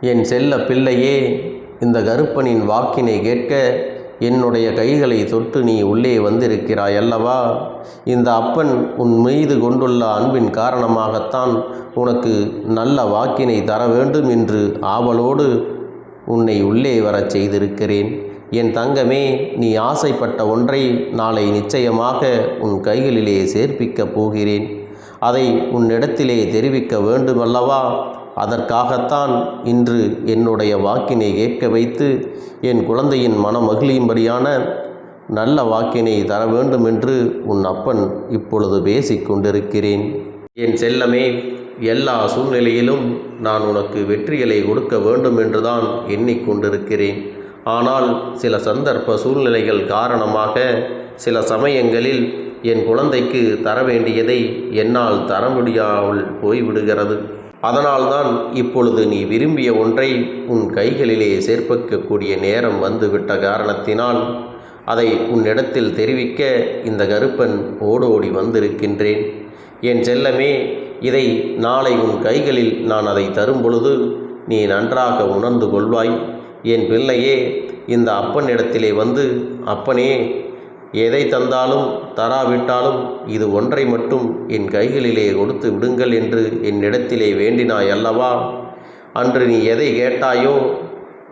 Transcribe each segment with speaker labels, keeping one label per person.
Speaker 1: என் செல்ல பிள்ளையே இந்த கருப்பனின் வாக்கினை கேட்க என்னுடைய கைகளை தொட்டு நீ உள்ளே வந்திருக்கிறாய் அல்லவா? இந்த அப்பன் உன் மீது கொண்டுள்ள அன்பின் காரணமாகத்தான் உனக்கு நல்ல வாக்கினை தர வேண்டும் என்று ஆவலோடு உன்னை உள்ளே வரச் செய்திருக்கிறேன். என் தங்கமே நீ ஆசைப்பட்ட ஒன்றை நாளை நிச்சயமாக உன் கைகளிலே சேர்ப்பிக்கப் போகிறேன். அதை உன்னிடத்திலே தெரிவிக்க வேண்டுமல்லவா? அதற்காகத்தான் இன்று என்னுடைய வாக்கினை கேட்க வைத்து என் குழந்தையின் மனம் மகிழியும்படியான நல்ல வாக்கினை தர வேண்டும் என்று உன் அப்பன் இப்பொழுது பேசிக் கொண்டிருக்கிறேன். என் செல்லமே எல்லா சூழ்நிலையிலும் நான் உனக்கு வெற்றிகளை கொடுக்க வேண்டும் என்றுதான் எண்ணிக்கொண்டிருக்கிறேன் ஆனால் சில சந்தர்ப்ப சூழ்நிலைகள் காரணமாக சில சமயங்களில் என் குழந்தைக்கு தர வேண்டியதை என்னால் தர முடியாமல் போய்விடுகிறது. அதனால்தான் இப்பொழுது நீ விரும்பிய ஒன்றை உன் கைகளிலே சேர்ப்பிக்கக்கூடிய நேரம் வந்துவிட்ட காரணத்தினால் அதை உன்னிடத்தில் தெரிவிக்க இந்த கருப்பன் ஓடோடி வந்திருக்கின்றேன். என் செல்லமே இதை நாளை உன் கைகளில் நான் அதை தரும் பொழுது நீ நன்றாக உணர்ந்து கொள்வாய். என் பிள்ளையே இந்த அப்பனிடத்திலே வந்து அப்பனே எதை தந்தாலும் தராவிட்டாலும் இது ஒன்றை மட்டும் என் கைகளிலே கொடுத்து விடுங்கள் என்று என்னிடத்திலே வேண்டினாய் அல்லவா அன்று நீ எதை கேட்டாயோ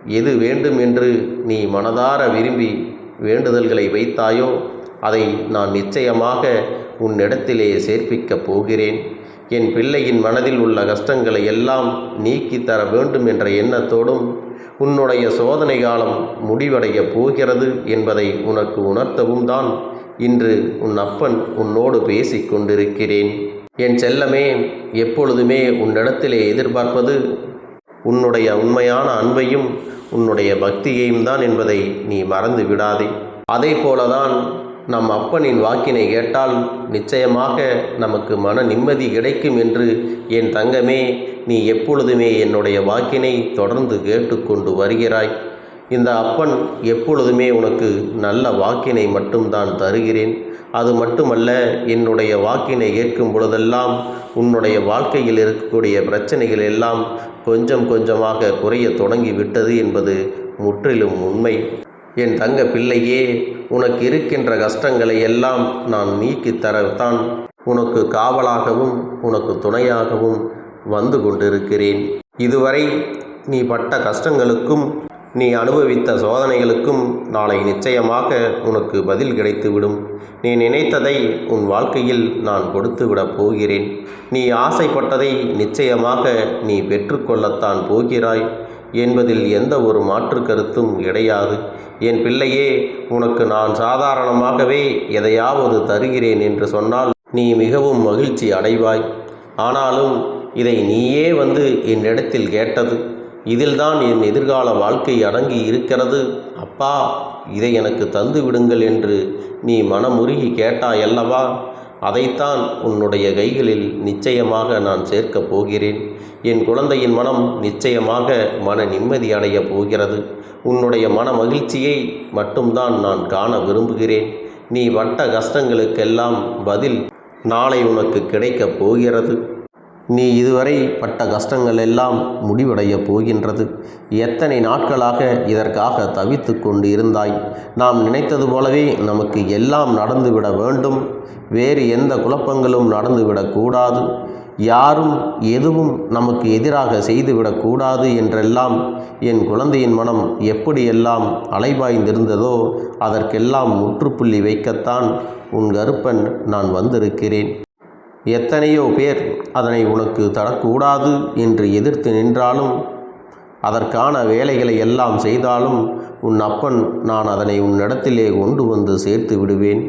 Speaker 1: எது வேண்டும் என்று நீ மனதார விரும்பி வேண்டுதல்களை வைத்தாயோ அதை நான் நிச்சயமாக உன்னிடத்திலே சேர்ப்பிக்கப் போகிறேன். என் பிள்ளையின் மனதில் உள்ள கஷ்டங்களை எல்லாம் நீக்கி தர வேண்டும் என்ற எண்ணத்தோடும் உன்னுடைய சோதனை காலம் முடிவடைய போகிறது என்பதை உனக்கு உணர்த்தவும் தான் இன்று உன் அப்பன் உன்னோடு பேசிக் கொண்டிருக்கிறேன். என் செல்லமே எப்பொழுதுமே உன்னிடத்திலே எதிர்பார்ப்பது உன்னுடைய உண்மையான அன்பையும் உன்னுடைய பக்தியையும் தான் என்பதை நீ மறந்து விடாதே அதே போலதான் நம் அப்பனின் வாக்கினை கேட்டால் நிச்சயமாக நமக்கு மன நிம்மதி கிடைக்கும் என்று என் தங்கமே நீ எப்பொழுதுமே என்னுடைய வாக்கினை தொடர்ந்து கேட்டுக்கொண்டு வருகிறாய். இந்த அப்பன் எப்பொழுதுமே உனக்கு நல்ல வாக்கினை மட்டும்தான் தருகிறேன். அது மட்டுமல்ல என்னுடைய வாக்கினை கேட்கும் பொழுதெல்லாம் உன்னுடைய வாழ்க்கையில் இருக்கக்கூடிய பிரச்சனைகள் எல்லாம் கொஞ்சம் கொஞ்சமாக குறைய தொடங்கி விட்டது என்பது முற்றிலும் உண்மை. என் தங்க பிள்ளையே உனக்கு இருக்கின்ற கஷ்டங்களை எல்லாம் நான் நீக்கித் தரத்தான். உனக்கு காவலாகவும் உனக்கு துணையாகவும் வந்து கொண்டிருக்கிறேன். இதுவரை நீ பட்ட கஷ்டங்களுக்கும் நீ அனுபவித்த சோதனைகளுக்கும் நாளை நிச்சயமாக உனக்கு பதில் கிடைத்துவிடும். நீ நினைத்ததை உன் வாழ்க்கையில் நான் கொடுத்துவிடப் போகிறேன். நீ ஆசைப்பட்டதை நிச்சயமாக நீ பெற்றுக்கொள்ளத்தான் போகிறாய். என்பதில் எந்த ஒரு மாற்று கருத்தும் கிடையாது. என் பிள்ளையே உனக்கு நான் சாதாரணமாகவே எதையாவது தருகிறேன் என்று சொன்னால் நீ மிகவும் மகிழ்ச்சி அடைவாய். ஆனாலும் இதை நீயே வந்து என்னிடத்தில் கேட்டது. இதில்தான் என் எதிர்கால வாழ்க்கை அடங்கி இருக்கிறது. அப்பா இதை எனக்கு தந்து விடுங்கள் என்று நீ மனமுருகி கேட்டாய் அல்லவா அதைத்தான் உன்னுடைய கைகளில் நிச்சயமாக நான் சேர்க்கப் போகிறேன். என் குழந்தையின் மனம் நிச்சயமாக மன நிம்மதி போகிறது. உன்னுடைய மன மகிழ்ச்சியை மட்டும்தான் நான் காண விரும்புகிறேன். நீ வட்ட கஷ்டங்களுக்கெல்லாம் பதில் நாளை உனக்கு கிடைக்கப் போகிறது. நீ இதுவரை பட்ட கஷ்டங்கள் எல்லாம் முடிவடையப் போகின்றது. எத்தனை நாட்களாக இதற்காக தவித்து கொண்டு இருந்தாய் நாம் நினைத்தது போலவே நமக்கு எல்லாம் நடந்துவிட வேண்டும். வேறு எந்த குழப்பங்களும் நடந்துவிடக்கூடாது யாரும் எதுவும் நமக்கு எதிராக செய்துவிடக்கூடாது என்றெல்லாம் என் குழந்தையின் மனம் எப்படியெல்லாம் அலைபாய்ந்திருந்ததோ அதற்கெல்லாம் முற்றுப்புள்ளி வைக்கத்தான் உன் கருப்பன் நான் வந்திருக்கிறேன். எத்தனையோ பேர் அதனை உனக்கு தரக்கூடாது என்று எதிர்த்து நின்றாலும் அதற்கான வேலைகளை எல்லாம் செய்தாலும் உன் அப்பன் நான் அதனை உன்னிடத்திலே கொண்டு வந்து சேர்த்து விடுவேன்.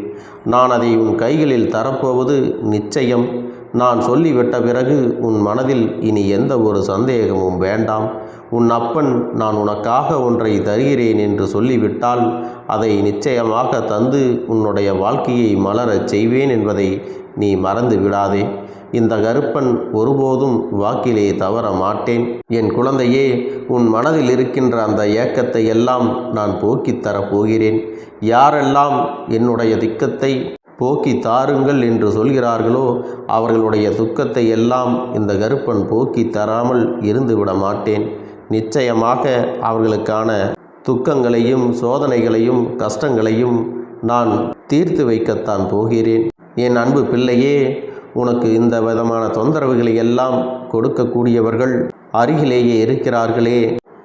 Speaker 1: நான் அதை உன் கைகளில் தரப்போவது நிச்சயம். நான் சொல்லிவிட்ட பிறகு உன் மனதில் இனி எந்த ஒரு சந்தேகமும் வேண்டாம். உன் அப்பன் நான் உனக்காக ஒன்றை தருகிறேன் என்று சொல்லிவிட்டால் அதை நிச்சயமாக தந்து உன்னுடைய வாழ்க்கையை மலரச் செய்வேன் என்பதை நீ மறந்து விடாதே. இந்த கருப்பன் ஒருபோதும் வாக்கிலே தவற மாட்டேன். என் குழந்தையே உன் மனதில் இருக்கின்ற அந்த ஏக்கத்தை எல்லாம் நான் போக்கித் தரப் போகிறேன் யாரெல்லாம் என்னுடைய திக்கத்தை போக்கி தாருங்கள் என்று சொல்கிறார்களோ அவர்களுடைய துக்கத்தை எல்லாம் இந்த கருப்பன் போக்கி தராமல் இருந்துவிட மாட்டேன். நிச்சயமாக அவர்களுக்கான துக்கங்களையும் சோதனைகளையும் கஷ்டங்களையும் நான் தீர்த்து வைக்கத்தான் போகிறேன். என் அன்பு பிள்ளையே உனக்கு இந்த விதமான தொந்தரவுகளை எல்லாம் கொடுக்கக்கூடியவர்கள் அருகிலேயே இருக்கிறார்களே.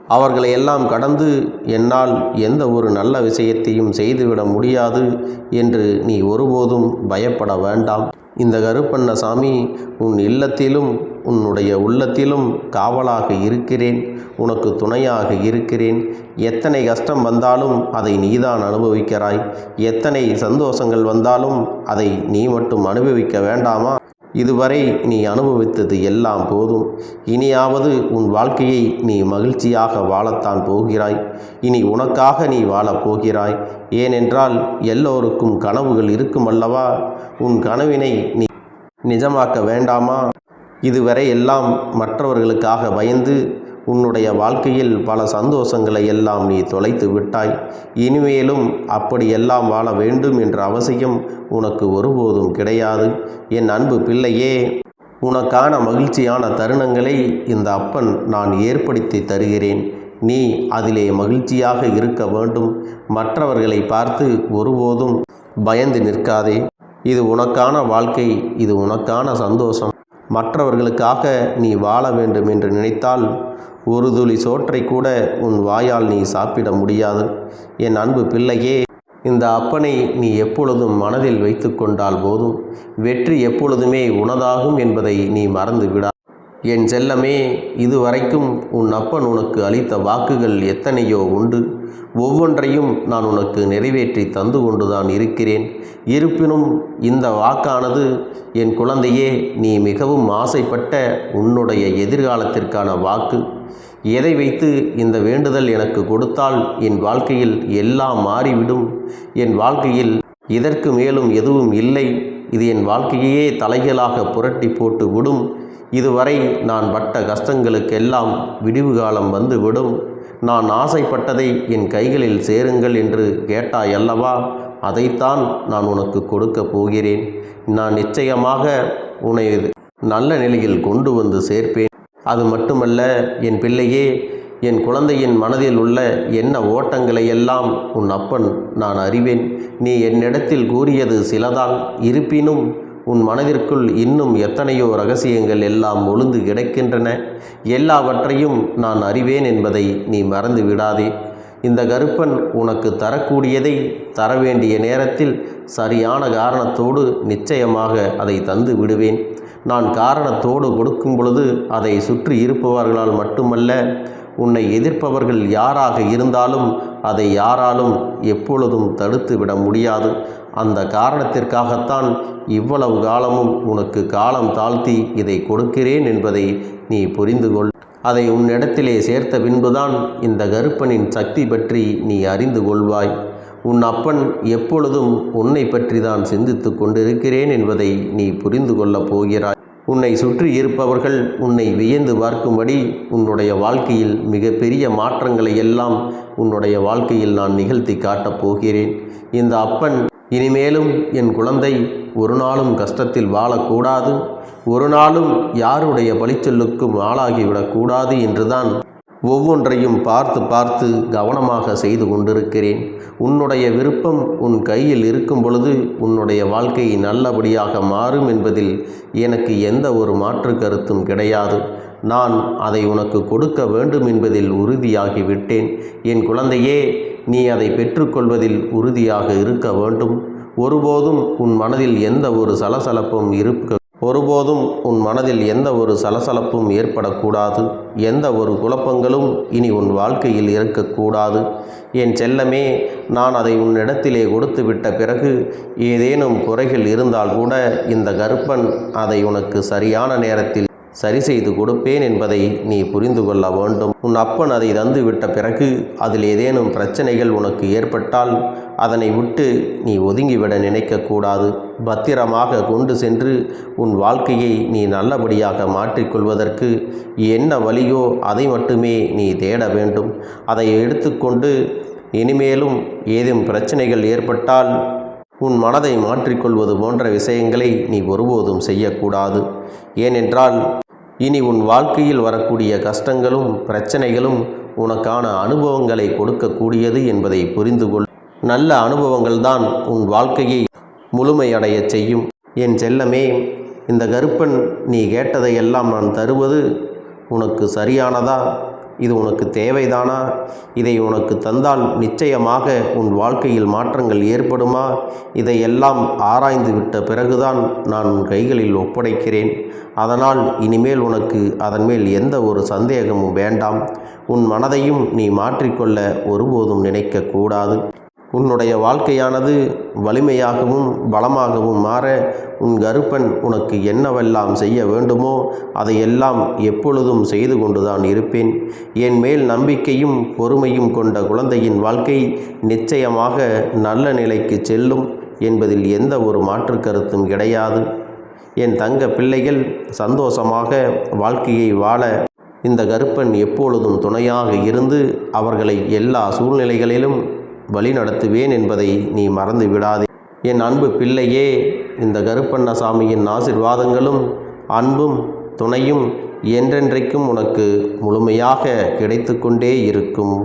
Speaker 1: அவர்களை எல்லாம் கடந்து என்னால் எந்த ஒரு நல்ல விஷயத்தையும் செய்துவிட முடியாது என்று நீ ஒருபோதும் பயப்பட வேண்டாம். இந்த கருப்பண்ணசாமி உன் இல்லத்திலும் உன்னுடைய உள்ளத்திலும் காவலாக இருக்கிறேன் உனக்கு துணையாக இருக்கிறேன். எத்தனை கஷ்டம் வந்தாலும் அதை நீதான் அனுபவிக்கிறாய். எத்தனை சந்தோஷங்கள் வந்தாலும் அதை நீ மட்டும் அனுபவிக்க வேண்டாமா? இதுவரை நீ அனுபவித்தது எல்லாம் போதும். இனியாவது உன் வாழ்க்கையை நீ மகிழ்ச்சியாக வாழத்தான் போகிறாய். இனி உனக்காக நீ வாழப் போகிறாய். ஏனென்றால் எல்லோருக்கும் கனவுகள் இருக்குமல்லவா? உன் கனவினை நீ நிஜமாக்க வேண்டாமா? இதுவரை எல்லாம் மற்றவர்களுக்காக பயந்து உன்னுடைய வாழ்க்கையில் பல சந்தோஷங்களை எல்லாம் நீ தொலைத்து விட்டாய். இனிமேலும் அப்படியெல்லாம் வாழ வேண்டும் என்ற அவசியம் உனக்கு ஒருபோதும் கிடையாது. என் அன்பு பிள்ளையே உனக்கான மகிழ்ச்சியான தருணங்களை இந்த அப்பன் நான் ஏற்படுத்தி தருகிறேன். நீ அதிலே மகிழ்ச்சியாக இருக்க வேண்டும். மற்றவர்களை பார்த்து ஒருபோதும் பயந்து நிற்காதே. இது உனக்கான வாழ்க்கை இது உனக்கான சந்தோஷம். மற்றவர்களுக்காக நீ வாழ வேண்டும் என்று நினைத்தால் ஒரு துளி சோற்றை கூட உன் வாயால் நீ சாப்பிட முடியாது. என் அன்பு பிள்ளையே இந்த அப்பனை நீ எப்பொழுதும் மனதில் வைத்து கொண்டால் போதும். வெற்றி எப்பொழுதுமே உனதாகும் என்பதை நீ மறந்து விடா என் செல்லமே இதுவரைக்கும் உன் அப்பன் உனக்கு அளித்த வாக்குகள் எத்தனையோ உண்டு. ஒவ்வொன்றையும் நான் உனக்கு நிறைவேற்றி தந்து கொண்டுதான் இருக்கிறேன். இருப்பினும் இந்த வாக்கானது என் குழந்தையே நீ மிகவும் ஆசைப்பட்ட உன்னுடைய எதிர்காலத்திற்கான வாக்கு. எதை வைத்து இந்த வேண்டுதல் எனக்கு கொடுத்தால் என் வாழ்க்கையில் எல்லாம் மாறிவிடும். என் வாழ்க்கையில் இதற்கு மேலும் எதுவும் இல்லை. இது என் வாழ்க்கையே தலைகளாக புரட்டி போட்டு விடும். இதுவரை நான் பட்ட கஷ்டங்களுக்கெல்லாம் விடிவு காலம் வந்துவிடும். நான் ஆசைப்பட்டதை என் கைகளில் சேருங்கள் என்று கேட்டாய் அல்லவா அதைத்தான் நான் உனக்கு கொடுக்கப் போகிறேன். நான் நிச்சயமாக உன்னை நல்ல நிலையில் கொண்டு வந்து சேர்ப்பேன். அது மட்டுமல்ல என் பிள்ளையே என் குழந்தையின் மனதில் உள்ள என்ன ஓட்டங்களை எல்லாம் உன் அப்பன் நான் அறிவேன். நீ என்னிடத்தில் கூறியது சிலதான் இருப்பினும் உன் மனதிற்குள் இன்னும் எத்தனையோ ரகசியங்கள் எல்லாம் ஒழுந்து கிடக்கின்றன? எல்லாவற்றையும் நான் அறிவேன் என்பதை நீ மறந்து விடாதே. இந்த கருப்பன் உனக்கு தரக்கூடியதை தர வேண்டிய நேரத்தில் சரியான காரணத்தோடு நிச்சயமாக அதை தந்து விடுவேன். நான் காரணத்தோடு கொடுக்கும் பொழுது அதை சுற்றி இருப்பவர்களால் மட்டுமல்ல உன்னை எதிர்ப்பவர்கள் யாராக இருந்தாலும் அதை யாராலும் எப்பொழுதும் தடுத்து விட முடியாது. அந்த காரணத்திற்காகத்தான் இவ்வளவு காலமும் உனக்கு காலம் தாழ்த்தி இதை கொடுக்கிறேன் என்பதை நீ புரிந்து கொள் அதை உன்னிடத்திலே சேர்த்த பின்புதான் இந்த கருப்பனின் சக்தி பற்றி நீ அறிந்து கொள்வாய். உன் அப்பன் எப்பொழுதும் உன்னை பற்றி தான் சிந்தித்து கொண்டிருக்கிறேன் என்பதை நீ புரிந்து கொள்ளப் போகிறாய். உன்னை சுற்றி இருப்பவர்கள் உன்னை வியந்து பார்க்கும்படி உன்னுடைய வாழ்க்கையில் மிகப்பெரிய மாற்றங்களை எல்லாம் உன்னுடைய வாழ்க்கையில் நான் நிகழ்த்தி காட்டப் போகிறேன். இந்த அப்பன் இனிமேலும் என் குழந்தை ஒரு நாளும் கஷ்டத்தில் வாழக்கூடாது. ஒரு நாளும் யாருடைய பழிச்சொல்லுக்கும் ஆளாகிவிடக்கூடாது என்றுதான் ஒவ்வொன்றையும் பார்த்து பார்த்து கவனமாக செய்து கொண்டிருக்கிறேன். உன்னுடைய விருப்பம் உன் கையில் இருக்கும் பொழுது உன்னுடைய வாழ்க்கை நல்லபடியாக மாறும் என்பதில் எனக்கு எந்த ஒரு மாற்று கருத்தும் கிடையாது. நான் அதை உனக்கு கொடுக்க வேண்டும் என்பதில் உறுதியாகி விட்டேன் என் குழந்தையே நீ அதை பெற்றுக்கொள்வதில் உறுதியாக இருக்க வேண்டும். ஒருபோதும் உன் மனதில் எந்த ஒரு சலசலப்பும் இருக்க ஒருபோதும் உன் மனதில் எந்த ஒரு சலசலப்பும் ஏற்படக்கூடாது. எந்த ஒரு குழப்பங்களும் இனி உன் வாழ்க்கையில் இருக்கக்கூடாது. என் செல்லமே நான் அதை உன்னிடத்திலே கொடுத்து விட்ட பிறகு ஏதேனும் குறைகள் இருந்தால் கூட இந்த கருப்பன் அதை உனக்கு சரியான நேரத்தில் சரி செய்து கொடுப்பேன் என்பதை நீ புரிந்து கொள்ள வேண்டும். உன் அப்பன் அதை தந்து விட்ட பிறகு அதில் ஏதேனும் பிரச்சனைகள் உனக்கு ஏற்பட்டால் அதனை விட்டு நீ ஒதுங்கிவிட நினைக்கக்கூடாது பத்திரமாக கொண்டு சென்று உன் வாழ்க்கையை நீ நல்லபடியாக மாற்றிக்கொள்வதற்கு என்ன வழியோ அதை மட்டுமே நீ தேட வேண்டும். அதை எடுத்துக்கொண்டு இனிமேலும் ஏதும் பிரச்சனைகள் ஏற்பட்டால் உன் மனதை மாற்றிக்கொள்வது போன்ற விஷயங்களை நீ ஒருபோதும் செய்யக்கூடாது. ஏனென்றால் இனி உன் வாழ்க்கையில் வரக்கூடிய கஷ்டங்களும் பிரச்சனைகளும் உனக்கான அனுபவங்களை கொடுக்கக்கூடியது என்பதை புரிந்து கொள். நல்ல அனுபவங்கள் தான் உன் வாழ்க்கையை முழுமையடையச் செய்யும். என் செல்லமே இந்த கருப்பன் நீ கேட்டதையெல்லாம் நான் தருவது உனக்கு சரியானதா? இது உனக்கு தேவைதானா? இதை உனக்கு தந்தால் நிச்சயமாக உன் வாழ்க்கையில் மாற்றங்கள் ஏற்படுமா? இதையெல்லாம் ஆராய்ந்து விட்ட பிறகுதான் நான் உன் கைகளில் ஒப்படைக்கிறேன். அதனால் இனிமேல் உனக்கு அதன் மேல் எந்த ஒரு சந்தேகமும் வேண்டாம். உன் மனதையும் நீ மாற்றிக்கொள்ள ஒருபோதும் நினைக்கக்கூடாது. உன்னுடைய வாழ்க்கையானது வலிமையாகவும் பலமாகவும் மாற உன் கருப்பன் உனக்கு என்னவெல்லாம் செய்ய வேண்டுமோ அதையெல்லாம் எப்பொழுதும் செய்து கொண்டுதான் இருப்பேன். என் மேல் நம்பிக்கையும் பொறுமையும் கொண்ட குழந்தையின் வாழ்க்கை நிச்சயமாக நல்ல நிலைக்கு செல்லும் என்பதில் எந்த ஒரு மாற்று கருத்தும் கிடையாது. என் தங்க பிள்ளைகள் சந்தோஷமாக வாழ்க்கையை வாழ இந்த கருப்பன் எப்பொழுதும் துணையாக இருந்து அவர்களை எல்லா சூழ்நிலைகளிலும் வழி நடத்துவேன் என்பதை நீ மறந்து விடாதே. என் அன்பு பிள்ளையே இந்த கருப்பண்ணசாமியின் ஆசிர்வாதங்களும் அன்பும் துணையும் என்றென்றைக்கும் உனக்கு முழுமையாக கிடைத்து கொண்டே இருக்கும்.